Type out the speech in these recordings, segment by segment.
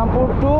Islampur two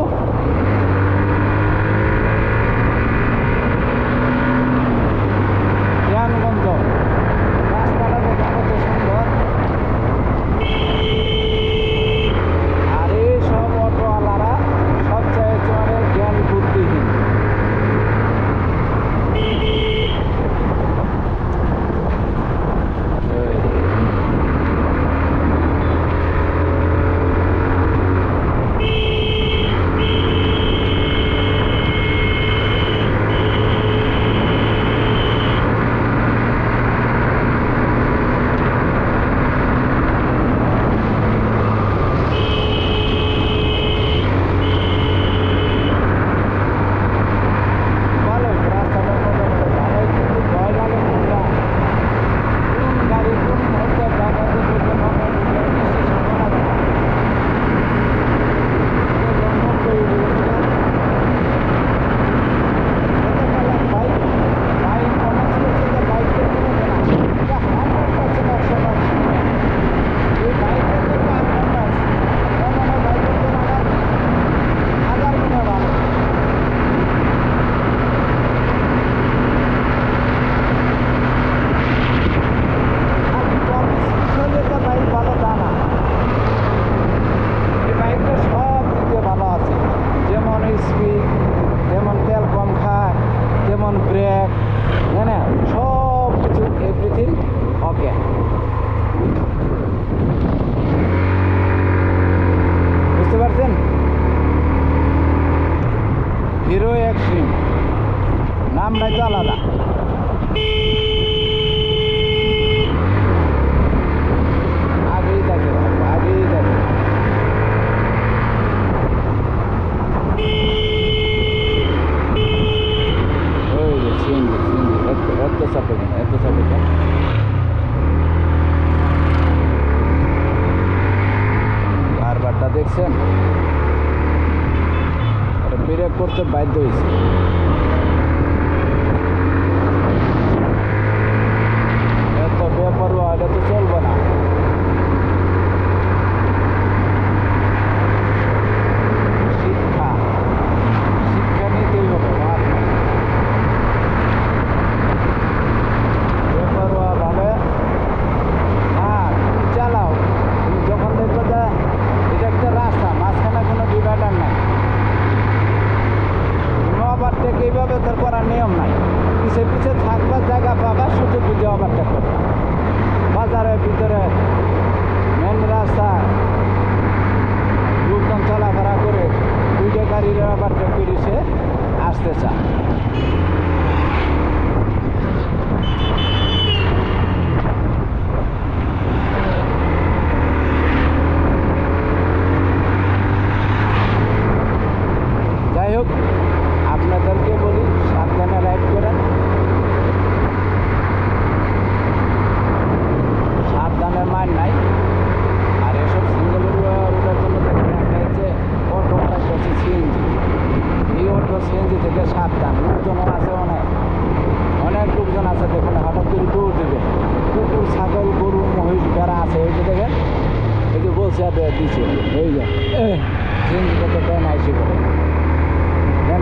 ওকে বুঝতে পারছেন? Hero extreme নাম নাই তো আলাদা। আগেই থাকে আগেই থাকে এত কেন এত চাপে কেন বারবারটা দেখছেন এটা ব্রেক করতে বাধ্য হয়েছে এত বেপরোয়া এটা তো চলবে না শিক্ষা শিক্ষা নিতেই হবে বাদ নাই। বেপরোয়াভাবে আর তুমি চালাও তুমি যখন দেখবে যে এটা একটা রাস্তা মাঝখানে কোনো ডিভাইডার নাই তুমি ওভারটেক এইভাবে তোর করার নিয়ম নাই। পিছিয়ে পিছিয়ে থাকবার জায়গা পাবা সুযোগ বুঝে ওভারটেক করবা। বাজারের ভিতরে মেন রাস্তা, লোকজন চলাফেরা করে দুইটা গাড়ির ওভারটেক করে সে আসতে চায় যাই হোক আপনাদেরকে বলি সাবধানে রাইড করেন সাবধানের মান নাই আর এসব সিঙ্গেল রোডের জন্য দেখবেন একটা হচ্ছে অটো আর একটা হচ্ছে সিএনজি এই অটো সিএনজি থেকে সাবধান লোকজনও আছে অনেক অনেক লোকজন আছে দেখুন হঠাৎ করে দৌড় দেবে কুকুর ছাগল গরু মহিষ বেড়া আছে এই যে দেখেন এই যে বলছে এই যে কত ট্রেন আইসি করে তাই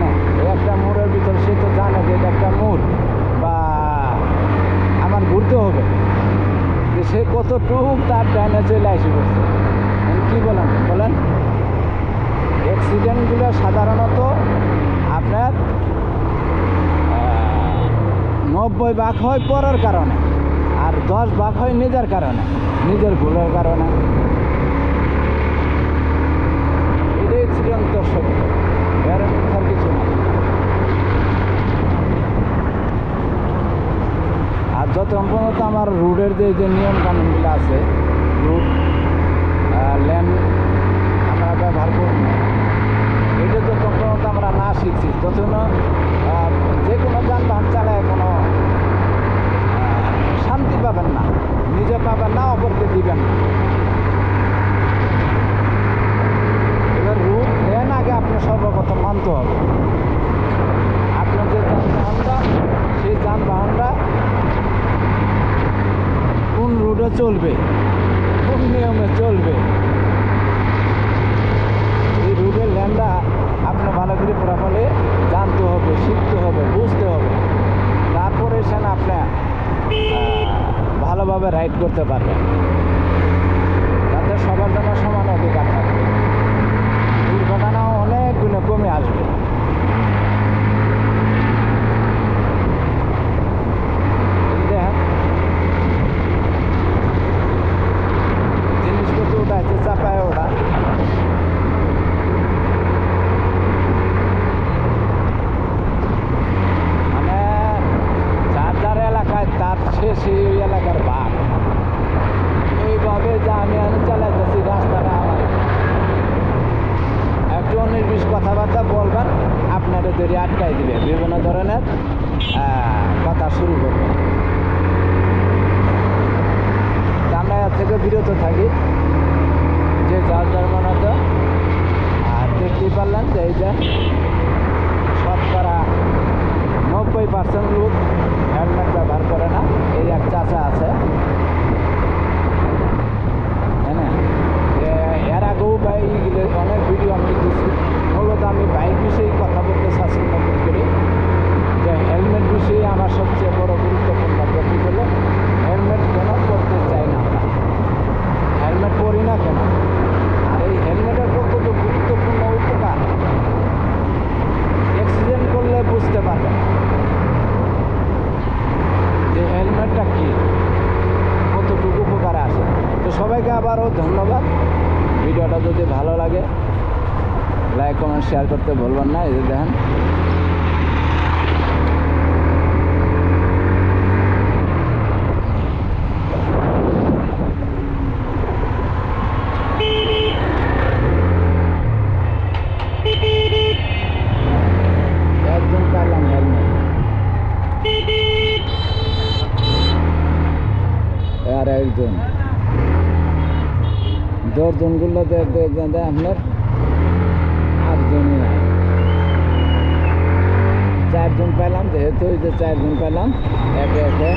একটা মোড়ের ভিতর, সে তো জানে যে এটা একটা মোড়। বা আমার ঘুরতে হবে। যে সে কত টুক তার ডাইনে চলে আসি করছে কি বলেন বলেন। অ্যাক্সিডেন্টগুলো সাধারণত আপনার নব্বই ভাগ হয় পরের কারণে, আর দশ ভাগ হয় নিজের কারণে, নিজের ভুলের কারণে। চিরন্ত সত্য এর কিছু না। আর যত পর্যন্ত আমার রুটের যে যে নিয়ম কানুনগুলো আছে, রুট লেন, আমরা ব্যবহার করব এটা যত পর্যন্ত আমরা না শিখছি। ততক্ষণ যে কোনো যানবাহন চালায় কোনো শান্তি পাবেন না। নিজে পাবেন না, অপরকে দিবেন না। সর্বপ্রথম মানতে হবে। আপনার যে যানবাহনটা, সেই যানবাহনটা কোন রুটে চলবে, কোন নিয়মে চলবে, এই রুটের ল্যান্ডটা আপনার ভালো করে প্রফলে জানতে হবে, শিখতে হবে, বুঝতে হবে। তারপরে সেন আপনার ভালোভাবে রাইড করতে পারবেন। তাতে সবার জন্য সমান অধিকার থাকবে। নির্বিষ কথাবার্তা বলবেন আপনারা ধরে আটকাই দিবে, বিভিন্ন ধরনের কথা শুরু করবে। আমরা এর থেকে বিরত থাকি। যে যার যার হতো আর দেখতেই পারলাম যে এই যে শতকরা নব্বই পার্সেন্ট লোক হেলমেট ব্যবহার করে না এই এক চাচা আছে হ্যাঁ এ- এর আগেও বাইকগুলো অনেক ভিডিও আমি দিচ্ছি মূলত আমি বাইক বিষয়ে কথা বলতে চাচ্ছি নতুন করে যে হেলমেট বিষয়ে আমার সবচেয়ে বড় গুরুত্বপূর্ণ টপিক হলো হেলমেট কেন পরতে চাই না আমরা হেলমেট পরি না কেন আর এই হেলমেটের কত তো গুরুত্বপূর্ণ উপকার অ্যাক্সিডেন্ট করলে বুঝতে পারবেন যে হেলমেটটা কি কতটুকু উপকার আসে তো সবাইকে আবারও ধন্যবাদ। ভিডিওটা যদি ভালো লাগে লাইক কমেন্ট শেয়ার করতে ভুলবেন না, এই দেখেন। আর একজন। দশজনগুলো আপনার আটজনই নাই চারজন পেলাম যেহেতু ওই যে চারজন পেলাম একে একে